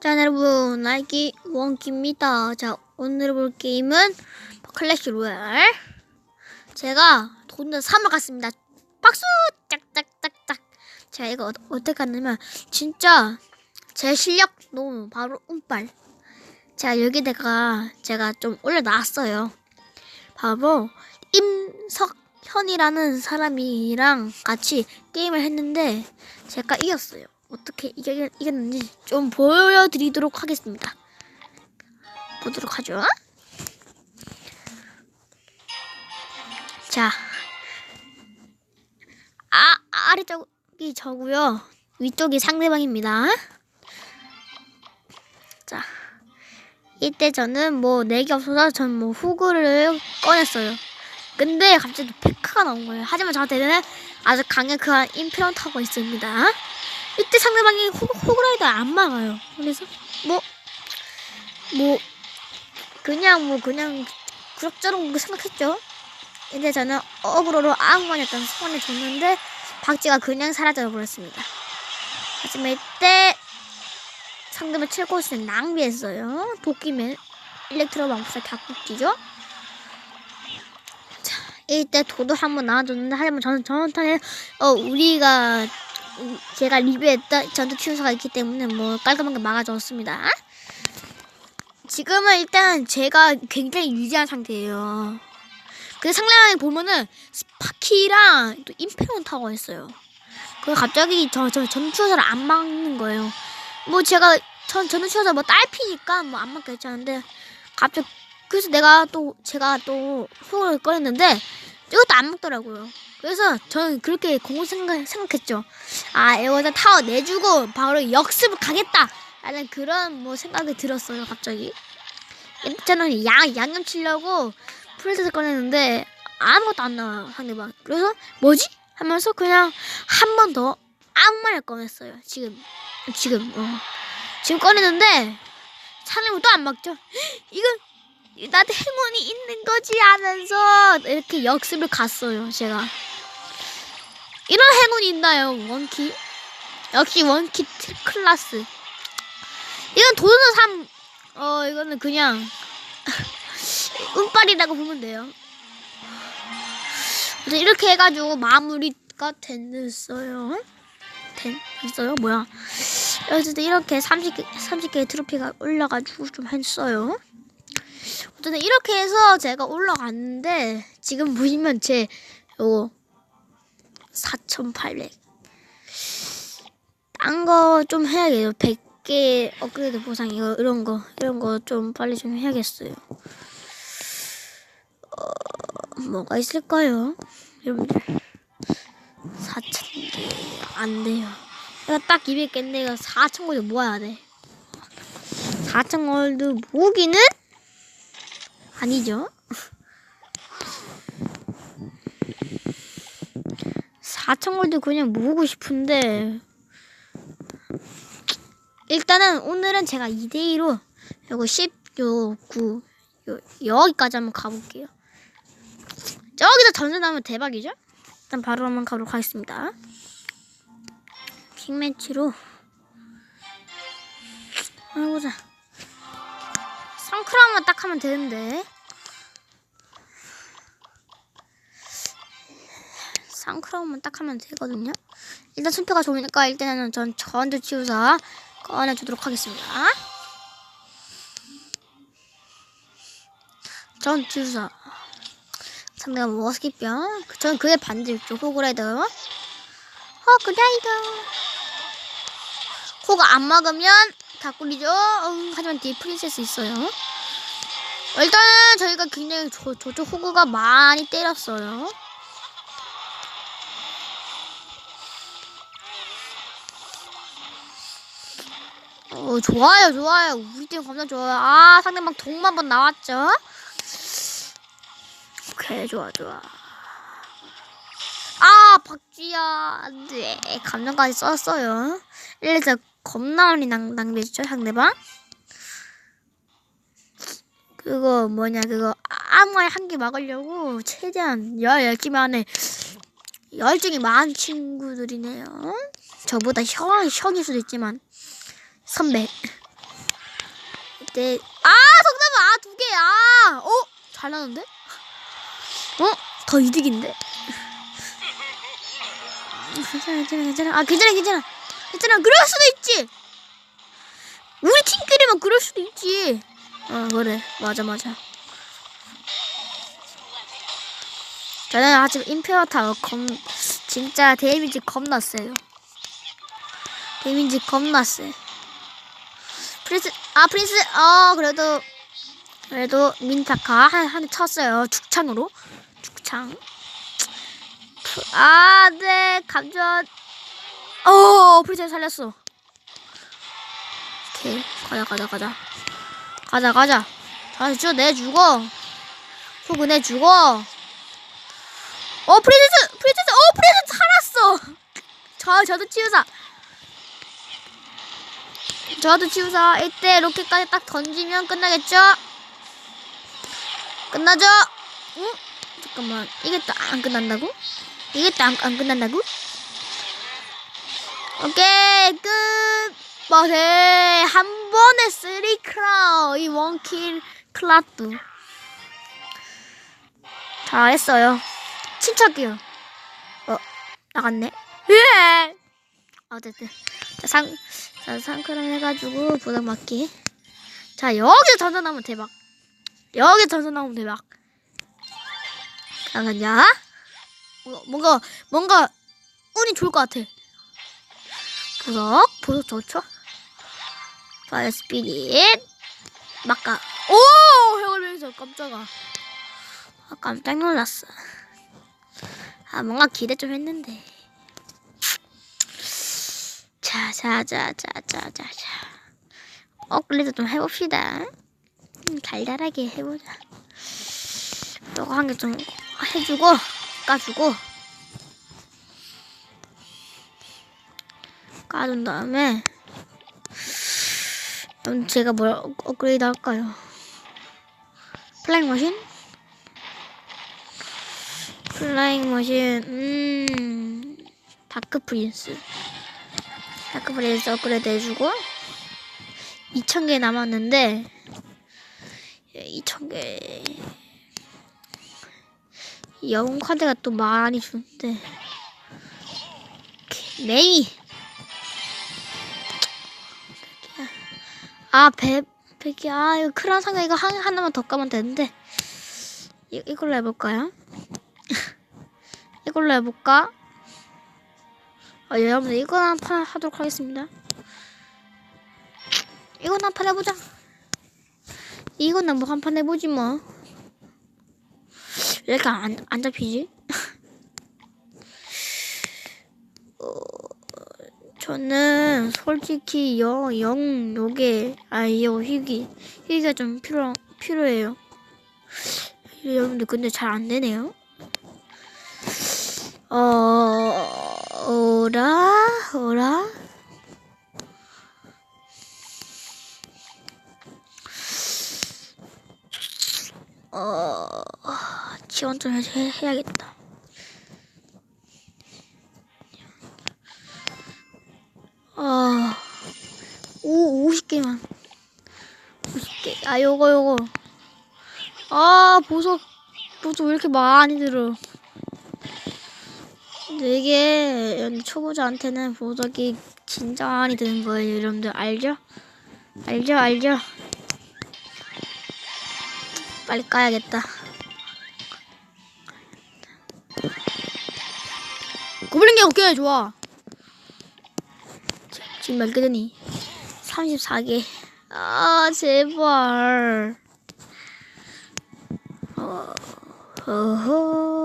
자 여러분 나이키 원키입니다. 자 오늘 볼 게임은 클래시 로얄. 제가 돈을 사러 갔습니다. 박수 짝짝짝짝. 제가 이거 어, 어떻게 하냐면 진짜 제 실력 너무 바로 운빨. 자 여기다가 제가 좀 올려놨어요. 바로 임석현이라는 사람이랑 같이 게임을 했는데 제가 이겼어요. 어떻게 이겼, 이겼는지 좀 보여드리도록 하겠습니다. 보도록 하죠. 자, 아 아래쪽이 저고요. 위쪽이 상대방입니다. 자, 이때 저는 뭐 내기 없어서 전 뭐 후구를 꺼냈어요. 근데 갑자기 페카가 나온 거예요. 하지만 저한테는 아주 강력한 임페런터가 있습니다. 이때 상대방이 호, 호그라이더 안 막아요. 그래서 뭐 뭐 그냥 뭐 그냥 그럭저럭 생각했죠. 근데 저는 어그로로 아무만 약간 소원을 줬는데 박쥐가 그냥 사라져 버렸습니다. 하지만 이때 상대방 칠곳을 낭비했어요. 도끼맨 일렉트로 마법사 닭국기죠. 자, 이때 도도 한번 나와줬는데 하지만 저는 저한테는 어 우리가 음, 제가 리뷰했던 전투 치유사가 있기 때문에 뭐 깔끔하게 막아줬습니다. 지금은 일단 제가 굉장히 유리한 상태예요. 근데 상대방이 보면은 스파키랑 또 임페론 타고 있어요. 그 갑자기 저 저 전투사를 안 막는 거예요. 뭐 제가 전 추워서 뭐 딸피니까 뭐안 맞겠지 하는데 갑자기 그래서 내가 또 제가 또 소를 꺼냈는데 이것도 안 먹더라고요. 그래서 저는 그렇게 공을 생각, 생각했죠. 아 이거다 타워 내주고 바로 역습을 가겠다. 라는 그런 뭐 생각이 들었어요 갑자기. 저는 양 양념 치려고 프레스를 꺼냈는데 아무것도 안 나와요 상대방. 그래서 뭐지? 하면서 그냥 한 번 더 아무 말 꺼냈어요. 지금 지금 어. 지금 꺼냈는데 사람이 또안 막죠. 이건 나한테 행운이 있는 거지 하면서 이렇게 역습을 갔어요. 제가 이런 행운이 있나요? 원키 역시 원키 트 클라스. 이건 도전서 3. 어 이거는 그냥 운빨이라고 보면 돼요. 이렇게 해가지고 마무리가 됐어요. 됐어요? 뭐야? 어쨌든 이렇게 30개, 30개의 트로피가 올라가지고 좀 했어요. 어쨌든 이렇게 해서 제가 올라갔는데 지금 보시면 제 요거 4,800. 딴 거 좀 해야겠어요. 100개 업그레이드 보상 이거 이런 거 이런 거 좀 빨리 좀 해야겠어요. 어, 뭐가 있을까요? 여러분들 4,000개 안 돼요. 내가 딱 200개인데 이거 4천 골드 모아야 돼. 4천 골드 모으기는 아니죠. 4천 골드 그냥 모으고 싶은데 일단은 오늘은 제가 2대2로 요거 10, 요 9, 요, 여기까지 한번 가볼게요. 저기서 전세 나면 대박이죠? 일단 바로 한번 가도록 하겠습니다. 빅매치로 해보자. 상크라만 딱 하면 되는데. 상크라만 딱 하면 되거든요. 일단 순표가 좋으니까 일단은 전 전투 치유사 꺼내주도록 하겠습니다. 전 치유사. 상대가 머스킷병. 전 그의 반대죠. 호그라이더. 호그라이더. 호가 안 막으면 다 꿀이죠. 음, 하지만 뒤에 프린세스 있어요. 일단은 저희가 굉장히 저, 저쪽 호구가 많이 때렸어요. 어, 좋아요, 좋아요. 우리 팀 겁나 좋아요. 아, 상대방 동만 번 나왔죠? 오케이, 좋아, 좋아. 아, 박쥐야. 네, 감정까지 썼어요. 이래서 겁나 많이 낭, 낭비했죠, 상대방? 그거 뭐냐, 그거 아무 말 한 개 막으려고 최대한 열 열심히 하네. 열정이 많은 친구들이네요. 저보다 형, 형일 수도 있지만 선배. 네. 아, 정답은 아, 두 개야. 어? 잘 나는데? 어? 더 이득인데? 괜찮아, 괜찮아, 괜찮아. 아, 괜찮아, 괜찮아. 괜찮아. 그럴 수도 있지. 우리 팀끼리만 그럴 수도 있지. 어, 그래. 맞아, 맞아. 저는 아직 임페어타워 겁, 진짜 데미지 겁나 세요. 데미지 세. 프린스, 아, 프린스, 어, 그래도, 그래도 민타카 한, 한대 쳤어요. 죽창으로. 죽창. 아, 네, 감전. 어, 프린스 살렸어. 오케이, 가자, 가자, 가자. 가자, 가자. 자, 쭉 내주고. 후그 내주고. 어, 프린세스! 프린세스! 어, 프린세스 살았어! 저, 저도 치우사. 저도 치우사. 이때 로켓까지 딱 던지면 끝나겠죠? 끝나죠? 응? 잠깐만. 이게 또 안 끝난다고? 이게 또 안 안 끝난다고? 오케이, 끝! 맞네. 한 번에 쓰리 크라우. 이 원킬 클라뚜. 잘했어요. 침착해요. 어, 나갔네. 예! 어쨌든. 자, 상, 자, 상크랑 해가지고 부담 맞기. 자, 여기서 전선 나오면 대박. 여기서 전선 나오면 대박. 나갔냐? 어, 뭔가, 뭔가, 운이 좋을 것 같아. 보석, 보석 좋죠? 파이어 스피릿. 막가. 오! 해골면서 깜짝아. 아, 깜짝 놀랐어. 아, 뭔가 기대 좀 했는데. 자, 자, 자, 자, 자, 자, 자. 업그레이드 좀 해봅시다. 음, 달달하게 해보자. 이거 한 개 좀 해주고, 까주고. 까준 다음에, 그럼 제가 뭘 업- 업그레이드 할까요? 플라잉 머신? 플라잉 머신, 음, 다크 프린스. 다크 프린스 업그레이드 해주고, 2,000개 남았는데, 2,000개. 영웅 카드가 또 많이 주는데, 메이! 아, 배, 백이, 아, 이거 크라운 상가 이거 한, 하나만 더 까면 되는데, 이, 이걸로 해볼까요? 이걸로 해볼까? 아, 여러분들 이거 한판 하도록 하겠습니다. 이건 한 판 해보자. 이건 뭐한 판 해보지 뭐. 왜 이렇게 안, 안 잡히지? 어, 저는 솔직히 영, 영, 요게, 아, 요, 희귀. 희귀가 좀 필요, 필요해요. 여러분들 근데 잘 안 되네요. 어, 오라, 오라. 어, 지원 좀 해, 해야겠다. 아, 오, 50개만. 50개. 아, 요거, 요거. 아, 보석, 보석 왜 이렇게 많이 들어. 근데 이게 초보자한테는 보석이 진짜 많이 드는 거예요. 여러분들 알죠? 알죠? 알죠? 빨리 까야겠다. 고블린게 오케이 좋아. 지- 지금 몇 개더니 34개. 아 제발. 어, 어허.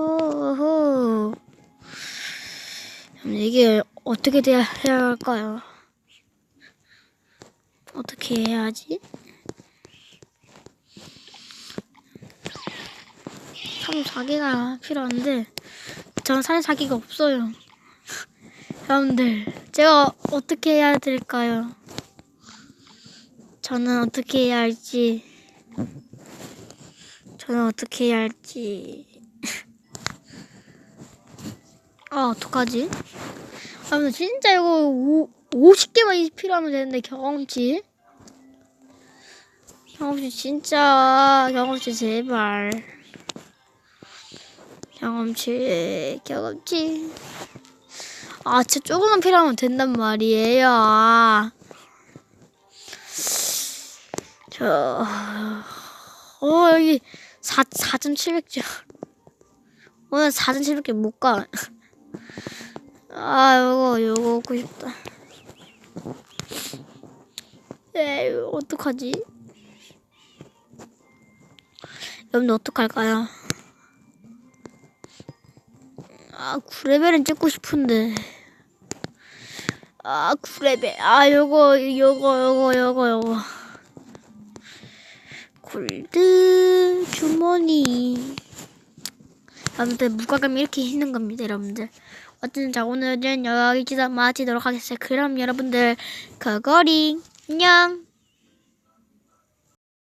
그럼 이게 어떻게 돼야 해야 할까요? 어떻게 해야지? 34개가 필요한데 전 34개가 없어요. 여러분들 제가 어떻게 해야 될까요? 저는 어떻게 해야 할지 저는 어떻게 해야 할지 아 어떡하지? 여러분 진짜 이거 오, 50개만 필요하면 되는데 경험치 경험치 진짜 경험치 제발 경험치 경험치 아 진짜 조금만 필요하면 된단 말이에요 저 어, 여기 4, 4,700점. 오늘 4,700개 못 가. 아, 요거, 요거 얻고 싶다. 에, 이거 어떡하지? 여러분들 어떡할까요? 아, 9레벨은 찍고 싶은데. 아, 9레벨. 아, 요거, 요거, 요거, 요거, 요거. 골드 주머니. 여러분들, 무과금이 이렇게 있는 겁니다, 여러분들. 어쨌든 자, 오늘은 여기까지 마치도록 하겠습니다. 그럼 여러분들, 그거링. 안녕.